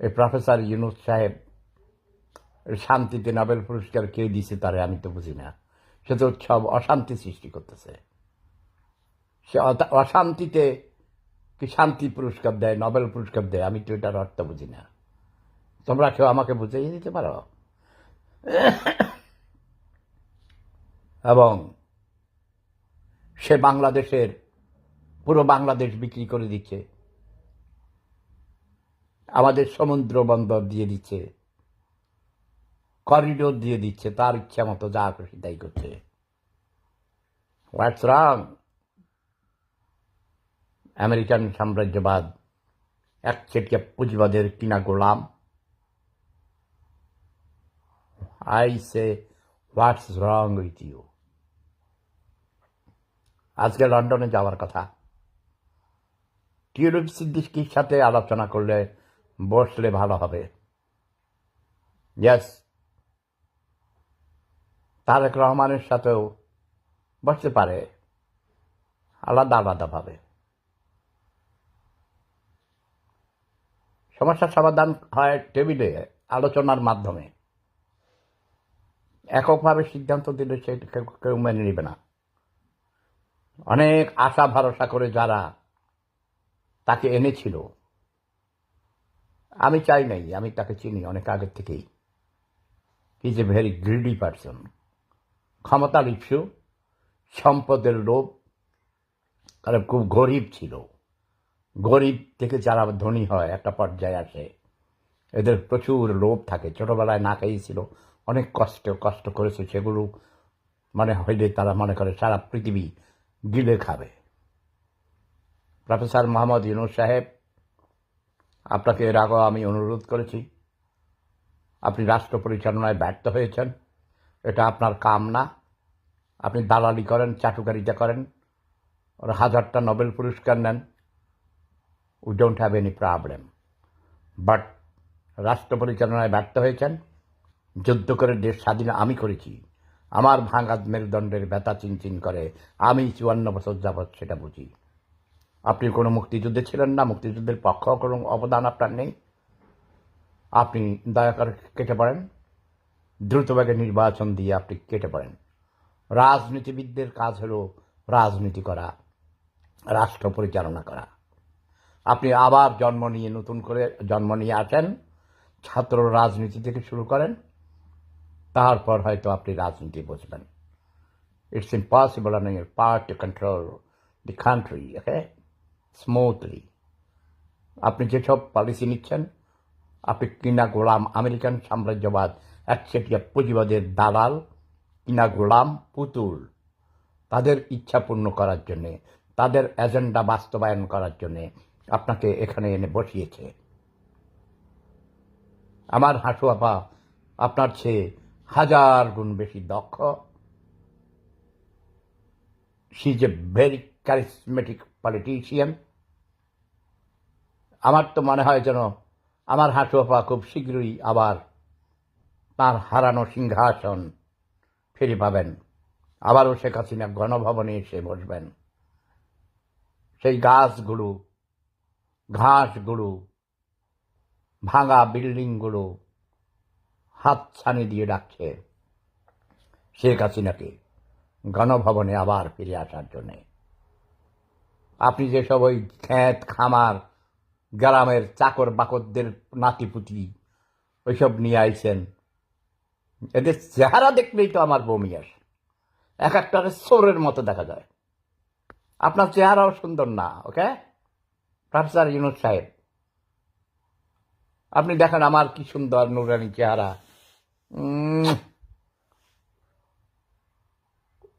এই প্রফেসর ইউনুস সাহেব শান্তিতে নোবেল পুরস্কার কে দিছে তারে আমি তো বুঝি না। সে তো সব অশান্তি সৃষ্টি করতেছে। সে অশান্তিতে কি শান্তি পুরস্কার দেয়, নোবেল পুরস্কার দেয়, আমি তো এটার অর্থ বুঝি না। তোমরা কেউ আমাকে বুঝিয়ে দিতে পারো? এবং সে বাংলাদেশের, পুরো বাংলাদেশ বিক্রি করে দিচ্ছে। আমাদের সমুদ্র বন্দর দিয়ে দিচ্ছে। করিডোর দিয়ে দিচ্ছে, তার ইচ্ছা মতো যা খুশি তাই করছে। হোয়াটস রং আমেরিকান সাম্রাজ্যবাদ, এক একচেটিয়া পুঁজিবাদের কিনা গোলাম। I say what's wrong with you আজকে লন্ডনে যাওয়ার কথা। টিউলিপ সিদ্দিকির সাথে আলোচনা করলে বসলে ভালো হবে। ইয়েস তারেক রহমানের সাথেও বসতে পারে। আলাদা আলাদাভাবে সমস্যার সমাধান হয় টেবিলে, আলোচনার মাধ্যমে। এককভাবে সিদ্ধান্ত দিলে কেউ কেউ মেনে নেবে না। অনেক আশা ভরসা করে যারা তাকে এনেছিল আমি চাই নাই, আমি তাকে চিনি অনেক আগের থেকেই। Is a very greedy person ক্ষমতা লিপসু সম্পদের লোভ কারণ খুব গরিব ছিল। গরিব থেকে যারা ধনী হয়, একটা পর্যায়ে আসে, এদের প্রচুর লোভ থাকে। ছোটবেলায় না খাইয়েছিল অনেক কষ্ট কষ্ট করেছে সেগুলো মানে হইলে তারা মনে করে সারা পৃথিবী গিলে খাবে। প্রফেসর মোহাম্মদ ইউনুস সাহেব আপনাকে এর আগেও আমি অনুরোধ করেছি। আপনি রাষ্ট্র পরিচালনায় ব্যর্থ হয়েছেন। এটা আপনার কাম না। আপনি দালালি করেন, চাটুকারিতা করেন, ওর হাজারটা নোবেল পুরস্কার নেন। We don't have any problem but রাষ্ট্র পরিচালনায় ব্যর্থ হয়েছেন, যুদ্ধ করে দেশ স্বাধীন আমি করেছি। আমার ভাঙা মেরুদণ্ডের ব্যথা চিনচিন করে, আমি চুয়ান্ন বছর যাবৎ সেটা বুঝি। আপনি কোনো মুক্তিযুদ্ধে ছিলেন না, মুক্তিযুদ্ধের পক্ষ কোনো অবদান আপনার নেই। আপনি দয়া করে কেটে পড়েন। দ্রুতভাবে নির্বাচন দিয়ে আপনি কেটে পড়েন। রাজনীতিবিদদের কাজ হলো রাজনীতি করা, রাষ্ট্র পরিচালনা করা। আপনি আবার জন্ম নিয়ে, নতুন করে জন্ম নিয়ে আসেন, ছাত্র রাজনীতি থেকে শুরু করেন, তারপর হয়তো আপনি রাজনীতি বুঝবেন। It's impossible on your part to control the country okay smoothly আপনি যেসব পলিসি নিচ্ছেন, আপনি কিনা গোলাম আমেরিকান সাম্রাজ্যবাদ, একচেটিয়া পুঁজিবাদের দালাল, কিনা গোলাম পুতুল, তাদের ইচ্ছা পূর্ণ করার জন্যে, তাদের এজেন্ডা বাস্তবায়ন করার জন্যে আপনাকে এখানে এনে বসিয়েছে। আমার হাঁটু আপা, আপনার চেয়ে হাজার গুণ বেশি দক্ষ। She is a very charismatic politician আমার তো মনে হয় যেন আমার হাঁটু আপা খুব শীঘ্রই আবার তার হারানো সিংহাসন ফিরে পাবেন। আবারও শেখ হাসিনা গণভবনে এসে বসবেন। সেই গাছগুলো, ঘাসগুলো, ভাঙা বিল্ডিংগুলো হাত ছানি দিয়ে ডাকছে শেখ হাসিনাকে গণভবনে আবার ফিরে আসার জন্যে। আপনি যেসব ওই ক্ষেত খামার, গ্রামের চাকর বাকরদের নাতিপুতি ওইসব নিয়ে আইছেন, এদের চেহারা দেখলেই তো আমার বমি আসে। এক একটা সোরের মতো দেখা যায়। আপনার চেহারাও সুন্দর না, ওকে? প্রফেসর ইউনুস সাহেব, আপনি দেখেন আমার কি সুন্দর নুরানি চেহারা।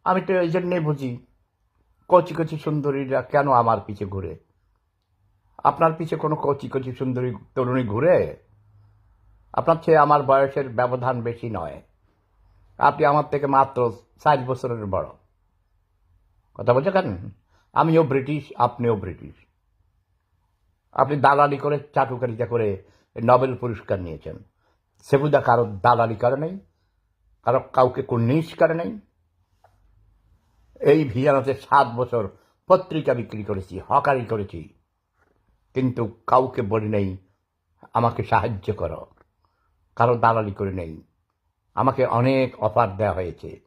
আমি তো এই জন্যেই বুঝি কচি কচি সুন্দরীরা কেন আমার পিছে ঘুরে? আপনার পিছে কোনো কচি কচি সুন্দরী তরুণী ঘুরে? আপনার চেয়ে আমার বয়সের ব্যবধান বেশি নয়। আপনি আমার থেকে মাত্র ষাট বছরের বড়। কথা বলছে কেন? আমিও ব্রিটিশ, আপনিও ব্রিটিশ। আপনি দালালি করে চাটুকারিতা করে নোবেল পুরস্কার নিয়েছেন। সেবুদা কারও দালালি করে নেই, কারও কাউকে কুর্নিশ করে নেই। এই ভিয়ানাতে সাত বছর পত্রিকা বিক্রি করেছি, হকারি করেছি। কিন্তু কাউকে বলি নেই, আমাকে সাহায্য করো। কারও দালালি করে নেই। আমাকে অনেক অফার দেওয়া হয়েছে।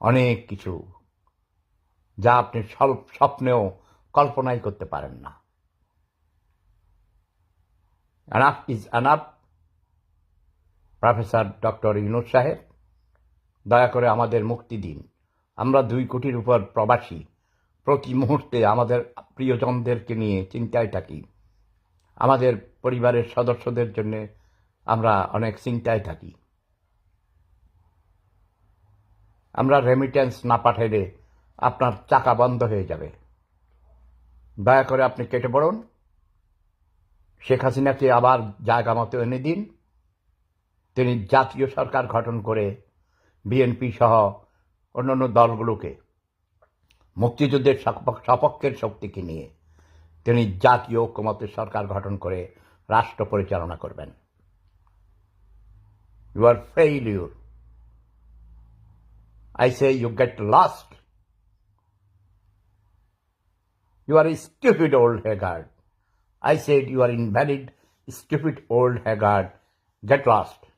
অনেক কিছু। যা আপনি স্বপ্নেও কল্পনাই করতে পারেন না। Enough is enough professor doctor Yunus সাহেব। দয়া করে আমাদের মুক্তি দিন। আমরা দুই কোটির উপর প্রবাসী। প্রতি মুহূর্তে আমাদের প্রিয়জনদেরকে নিয়ে চিন্তায় থাকি। আমাদের পরিবারের সদস্যদের জন্য আমরা অনেক চিন্তায় থাকি। আমরা রেমিটেন্স না পাঠাইলে আপনার চাকা বন্ধ হয়ে যাবে। দয়া করে আপনি কেটে পড়ুন। শেখ হাসিনাকে আবার জায়গা মতো এনে দিন। তিনি জাতীয় সরকার গঠন করে বিএনপি সহ অন্যান্য দলগুলোকে। মুক্তিযুদ্ধের সপক্ষের শক্তিকে নিয়ে তিনি জাতীয় ঐক্যমতের সরকার গঠন করে রাষ্ট্র পরিচালনা করবেন। You are fail your I say you get lost you are stupid old haggard I said you are invalid stupid old haggard get lost